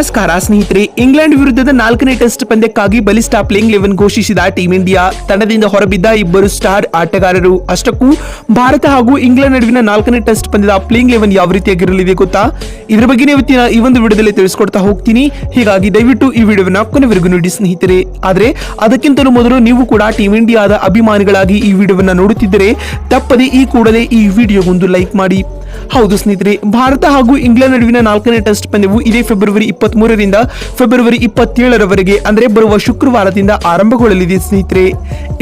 ನಮಸ್ಕಾರ, ಸ್ನೇಹಿತರೆ. ಇಂಗ್ಲೆಂಡ್ ವಿರುದ್ಧದ ನಾಲ್ಕನೇ ಟೆಸ್ಟ್ ಪಂದ್ಯಕ್ಕಾಗಿ ಬಲಿಷ್ಠ ಪ್ಲೇಯಿಂಗ್ ಲೆವೆನ್ ಘೋಷಿಸಿದ ಟೀಂ ಇಂಡಿಯಾ. ತಂಡದಿಂದ ಹೊರಬಿದ್ದ ಇಬ್ಬರು ಸ್ಟಾರ್ ಆಟಗಾರರು. ಅಷ್ಟಕ್ಕೂ ಭಾರತ ಹಾಗೂ ಇಂಗ್ಲೆಂಡ್ ನಡುವಿನ ನಾಲ್ಕನೇ ಟೆಸ್ಟ್ ಪಂದ್ಯದ ಪ್ಲೇಯಿಂಗ್ ಲೆವೆನ್ ಯಾವ ರೀತಿಯಾಗಿರಲಿದೆ ಗೊತ್ತಾ? ಇದರ ಬಗ್ಗೆ ಇವತ್ತಿನ ಈ ಒಂದು ವಿಡಿಯೋದಲ್ಲಿ ತಿಳಿಸ್ಕೊಡ್ತಾ ಹೋಗ್ತೀನಿ. ಹೀಗಾಗಿ ದಯವಿಟ್ಟು ಈ ವಿಡಿಯೋವನ್ನ ಕೊನೆವರೆಗೂ ನೋಡಿ, ಸ್ನೇಹಿತರೆ. ಆದರೆ, ಅದಕ್ಕಿಂತಲೂ ಮೊದಲು ನೀವು ಕೂಡ ಟೀಂ ಇಂಡಿಯಾದ ಅಭಿಮಾನಿಗಳಾಗಿ ಈ ವಿಡಿಯೋವನ್ನ ನೋಡುತ್ತಿದ್ದರೆ, ತಪ್ಪದೆ ಈ ಕೂಡಲೇ ಈ ವಿಡಿಯೋಗೊಂದು ಲೈಕ್ ಮಾಡಿ. ಹೌದು ಸ್ನೇಹಿತರೆ, ಭಾರತ ಹಾಗೂ ಇಂಗ್ಲೆಂಡ್ ನಡುವಿನ ನಾಲ್ಕನೇ ಟೆಸ್ಟ್ ಪಂದ್ಯವು ಇದೇ ಫೆಬ್ರವರಿ ಇಪ್ಪತ್ತ್ ಮೂರರಿಂದ ಫೆಬ್ರವರಿ ಇಪ್ಪತ್ತೇಳರವರೆಗೆ, ಅಂದರೆ ಬರುವ ಶುಕ್ರವಾರದಿಂದ ಆರಂಭಗೊಳ್ಳಲಿದೆ ಸ್ನೇಹಿತರೆ.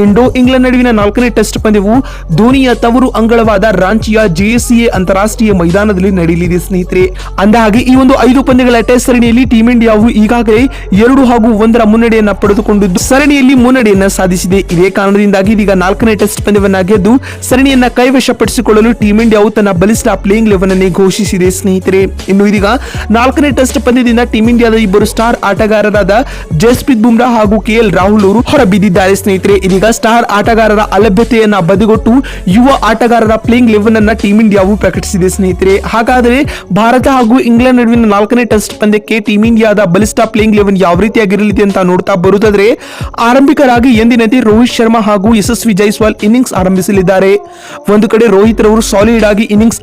ಇಂಡೋ ಇಂಗ್ಲೆಂಡ್ ನಡುವಿನ ನಾಲ್ಕನೇ ಟೆಸ್ಟ್ ಪಂದ್ಯವು ಧೋನಿಯ ತವರು ಅಂಗಳವಾದ ರಾಂಚಿಯ ಜೆಎಸ್ಸಿಎ ಅಂತಾರಾಷ್ಟ್ರೀಯ ಮೈದಾನದಲ್ಲಿ ನಡೆಯಲಿದೆ ಸ್ನೇಹಿತರೆ. ಅಂದಹಾಗೆ, ಈ ಒಂದು ಐದು ಪಂದ್ಯಗಳ ಟೆಸ್ಟ್ ಸರಣಿಯಲ್ಲಿ ಟೀಂ ಇಂಡಿಯಾವು ಈಗಾಗಲೇ ಎರಡು ಹಾಗೂ ಒಂದರ ಮುನ್ನಡೆಯನ್ನ ಪಡೆದುಕೊಂಡಿದ್ದು, ಸರಣಿಯಲ್ಲಿ ಮುನ್ನಡೆಯನ್ನ ಸಾಧಿಸಿದೆ. ಇದೇ ಕಾರಣದಿಂದಾಗಿ ಇದೀಗ ನಾಲ್ಕನೇ ಟೆಸ್ಟ್ ಪಂದ್ಯವನ್ನು ಗೆದ್ದು ಸರಣಿಯನ್ನ ಕೈವಶಪಡಿಸಿಕೊಳ್ಳಲು ಟೀಂ ಇಂಡಿಯಾವು ತನ್ನ ಬಲಿಷ್ಠ ಪ್ಲೇಯಿಂಗ್ ಲೆವೆನ್ ಅನ್ನೇ ಘೋಷಿಸಿದೆ, ಸ್ನೇಹಿತರೆ. ಇನ್ನು ಇದೀಗ ನಾಲ್ಕನೇ ಟೆಸ್ಟ್ ಪಂದ್ಯದಿಂದ ಟೀಂ ಇಂಡಿಯಾದ ಇಬ್ಬರು ಸ್ಟಾರ್ ಆಟಗಾರರಾದ ಜಸ್ಪ್ರೀತ್ ಬುಮ್ರಾ ಹಾಗೂ ಕೆಎಲ್ ರಾಹುಲ್ ಅವರು ಹೊರಬಿದ್ದಿದ್ದಾರೆ, ಸ್ನೇಹಿತರೆ. ಇದೀಗ ಸ್ಟಾರ್ ಆಟಗಾರರ ಅಲಭ್ಯತೆಯನ್ನ ಬದಿಗೊಟ್ಟು ಯುವ ಆಟಗಾರರ ಪ್ಲೇಯಿಂಗ್ ಲೆವೆನ್ ಅನ್ನ ಟೀಂ ಇಂಡಿಯಾವು ಪ್ರಕಟಿಸಿದೆ, ಸ್ನೇಹಿತರೆ. ಹಾಗಾದರೆ ಭಾರತ ಹಾಗೂ ಇಂಗ್ಲೆಂಡ್ ನಡುವಿನ ನಾಲ್ಕನೇ ಟೆಸ್ಟ್ ಪಂದ್ಯಕ್ಕೆ ಟೀಂ ಇಂಡಿಯಾದ ಬಲಿಷ್ಠ ಪ್ಲೇಯಿಂಗ್ ಲೆವೆನ್ ಯಾವ ರೀತಿಯಾಗಿರಲಿದೆ ಅಂತ ನೋಡ್ತಾ ಬರುತ್ತಾದ್ರೆ ಆರಂಭಿಕರಾಗಿ ಎಂದಿನಂತೆ ರೋಹಿತ್ ಶರ್ಮಾ ಹಾಗೂ ಯಶಸ್ವಿ ಜೈಸ್ವಾಲ್ ಇನ್ನಿಂಗ್ಸ್ ಆರಂಭಿಸಲಿದ್ದಾರೆ. ಒಂದು ಕಡೆ ರೋಹಿತ್ ರವರು ಸಾಲಿಡ್ ಆಗಿ ಇನ್ನಿಂಗ್ಸ್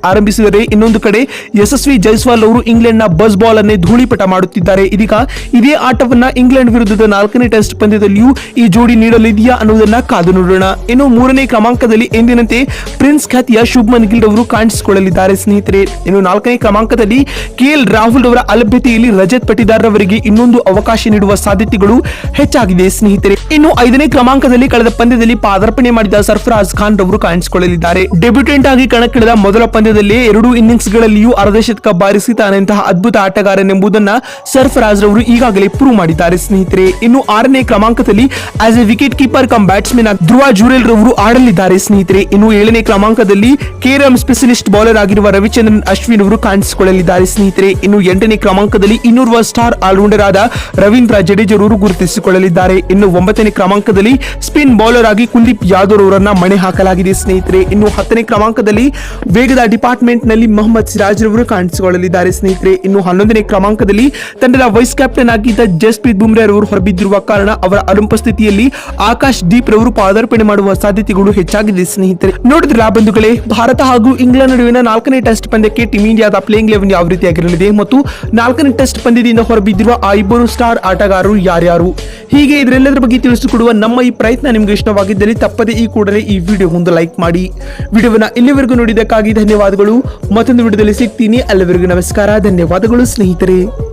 ಇನ್ನೊಂದು ಕಡೆ ಯಶಸ್ವಿ ಜೈಸ್ವಾಲ್ ಅವರು ಇಂಗ್ಲೆಂಡ್ನ ಬಸ್ ಬಾಲ್ ಅನ್ನೇ ಧೂಳಿಪಟ ಮಾಡುತ್ತಿದ್ದಾರೆ. ಇದೀಗ ಇದೇ ಆಟವನ್ನ ಇಂಗ್ಲೆಂಡ್ ವಿರುದ್ಧದ ನಾಲ್ಕನೇ ಟೆಸ್ಟ್ ಪಂದ್ಯದಲ್ಲಿಯೂ ಈ ಜೋಡಿ ನೀಡಲಿದೆಯಾ ಅನ್ನೋದನ್ನ ಕಾದು ನೋಡೋಣ. ಇನ್ನು ಮೂರನೇ ಕ್ರಮಾಂಕದಲ್ಲಿ ಎಂದಿನಂತೆ ಪ್ರಿನ್ಸ್ ಖ್ಯಾತಿಯ ಶುಭ್ಮನ್ ಗಿಲ್ ಅವರು ಕಾಣಿಸಿಕೊಳ್ಳಲಿದ್ದಾರೆ ಸ್ನೇಹಿತರೆ. ಇನ್ನು ನಾಲ್ಕನೇ ಕ್ರಮಾಂಕದಲ್ಲಿ ಕೆಎಲ್ ರಾಹುಲ್ ಅವರ ಅಲಭ್ಯತೆಯಲ್ಲಿ ರಜತ್ ಪಟಿದಾರ್ ಅವರಿಗೆ ಇನ್ನೊಂದು ಅವಕಾಶ ನೀಡುವ ಸಾಧ್ಯತೆಗಳು ಹೆಚ್ಚಾಗಿದೆ ಸ್ನೇಹಿತರೆ. ಇನ್ನು ಐದನೇ ಕ್ರಮಾಂಕದಲ್ಲಿ ಕಳೆದ ಪಂದ್ಯದಲ್ಲಿ ಪಾದಾರ್ಪಣೆ ಮಾಡಿದ ಸರ್ಫರಾಜ್ ಖಾನ್ ರವರು ಕಾಣಿಸಿಕೊಳ್ಳಲಿದ್ದಾರೆ. ಡೆಬ್ಯೂಟೆಂಟ್ ಆಗಿ ಕಣಕ್ಕಿಳಿದ ಮೊದಲ ಪಂದ್ಯದಲ್ಲಿ ಎರಡು ಇನ್ನಿಂಗ್ಸ್ ಗಳಲ್ಲಿಯೂ ಅರ್ಧ ಶತಕ ಬಾರಿಸಿ ತಾನೆಂತಹ ಅದ್ಭುತ ಆಟಗಾರನೆಂಬುದನ್ನ ಸರ್ಫರಾಜ್ ರವರು ಈಗಾಗಲೇ ಪ್ರೂವ್ ಮಾಡಿದ್ದಾರೆ. ಸ್ನೇಹಿತರೆ, ಇನ್ನು ಆರನೇ ಕ್ರಮಾಂಕದಲ್ಲಿ as a wicket keeper cum batsman Dhruv Jurel ರವರು ಆಡಲಿದ್ದಾರೆ. ಸ್ನೇಹಿತರೆ, ಇನ್ನು ಏಳನೇ ಕ್ರಮಾಂಕದಲ್ಲಿ ಕೇರಂ ಸ್ಪೆಷಲಿಸ್ಟ್ ಬೌಲರ್ ಆಗಿರುವ ರವಿಚಂದ್ರನ್ ಅಶ್ವಿನ್ ಅವರು ಕಾಣಿಸಿಕೊಳ್ಳಲಿದ್ದಾರೆ. ಸ್ನೇಹಿತರೆ, ಇನ್ನು ಎಂಟನೇ ಕ್ರಮಾಂಕದಲ್ಲಿ ಇನ್ನೋರ್ವ ಸ್ಟಾರ್ ಆಲ್ರೌಂಡರ್ ಆದ ರವೀಂದ್ರ ಜಡೇಜರ್ ಅವರು ಗುರುತಿಸಿಕೊಳ್ಳಲಿದ್ದಾರೆ. ಇನ್ನು ಒಂಬತ್ತನೇ ಕ್ರಮಾಂಕದಲ್ಲಿ ಸ್ಪಿನ್ ಬೌಲರ್ ಆಗಿ ಕುಲ್ದೀಪ್ ಯಾದವ್ ಅವರನ್ನ ಮಣೆ ಹಾಕಲಾಗಿದೆ. ಸ್ನೇಹಿತರೆ, ಇನ್ನು ಹತ್ತನೇ ಕ್ರಮಾಂಕದಲ್ಲಿ ವೇಗದ ಡಿಪಾರ್ಟ್ಮೆಂಟ್ ನಲ್ಲಿ ಮೊಹಮ್ಮದ್ ಸಿರಾಜ್ ರವರು ಕಾಣಿಸಿಕೊಳ್ಳಲಿದ್ದಾರೆ. ಸ್ನೇಹಿತರೆ, ಇನ್ನು ಹನ್ನೊಂದನೇ ಕ್ರಮಾಂಕದಲ್ಲಿ ತಂಡದ ವೈಸ್ ಕ್ಯಾಪ್ಟನ್ ಆಗಿದ್ದ ಜಸ್ಪ್ರೀತ್ ಬುಮ್ರಾ ಅವರು ಹೊರಬಿದ್ದಿರುವ ಕಾರಣ ಅವರ ಅನುಪಸ್ಥಿತಿಯಲ್ಲಿ ಆಕಾಶ್ ದೀಪ್ ರವರು ಪಾದಾರ್ಪಣೆ ಮಾಡುವ ಸಾಧ್ಯತೆಗಳು ಹೆಚ್ಚಾಗಿದೆ. ಸ್ನೇಹಿತರೆ, ನೋಡಿದ್ರ ಬಂಧುಗಳೇ, ಭಾರತ ಹಾಗೂ ಇಂಗ್ಲೆಂಡ್ ನಡುವಿನ ನಾಲ್ಕನೇ ಟೆಸ್ಟ್ ಪಂದ್ಯಕ್ಕೆ ಟೀಂ ಇಂಡಿಯಾದ ಪ್ಲೇಯಿಂಗ್ ಲೆವೆನ್ ಯಾವ ರೀತಿಯಾಗಿರಲಿದೆ ಮತ್ತು ನಾಲ್ಕನೇ ಟೆಸ್ಟ್ ಪಂದ್ಯದಿಂದ ಹೊರಬಿದ್ದಿರುವ ಆ ಇಬ್ಬರು ಸ್ಟಾರ್ ಆಟಗಾರರು ಯಾರ್ಯಾರು? ಹೀಗೆ ಇದರೆಲ್ಲದರ ಬಗ್ಗೆ ತಿಳಿಸಿಕೊಡುವ ನಮ್ಮ ಈ ಪ್ರಯತ್ನ ನಿಮಗೆ ಇಷ್ಟವಾಗಿದ್ದಲ್ಲಿ ತಪ್ಪದೆ ಈ ಕೂಡಲೇ ಈ ವಿಡಿಯೋ ಒಂದು ಲೈಕ್ ಮಾಡಿ. ವಿಡಿಯೋವನ್ನ ಇಲ್ಲಿವರೆಗೂ ನೋಡಿದ್ದಕ್ಕಾಗಿ ಧನ್ಯವಾದಗಳು. ಮತ್ತೊಂದು ವಿಡಿಯೋದಲ್ಲಿ ಸಿಗ್ತೀನಿ. ಅಲ್ಲಿವರೆಗೂ ನಮಸ್ಕಾರ. ಧನ್ಯವಾದಗಳು ಸ್ನೇಹಿತರೆ.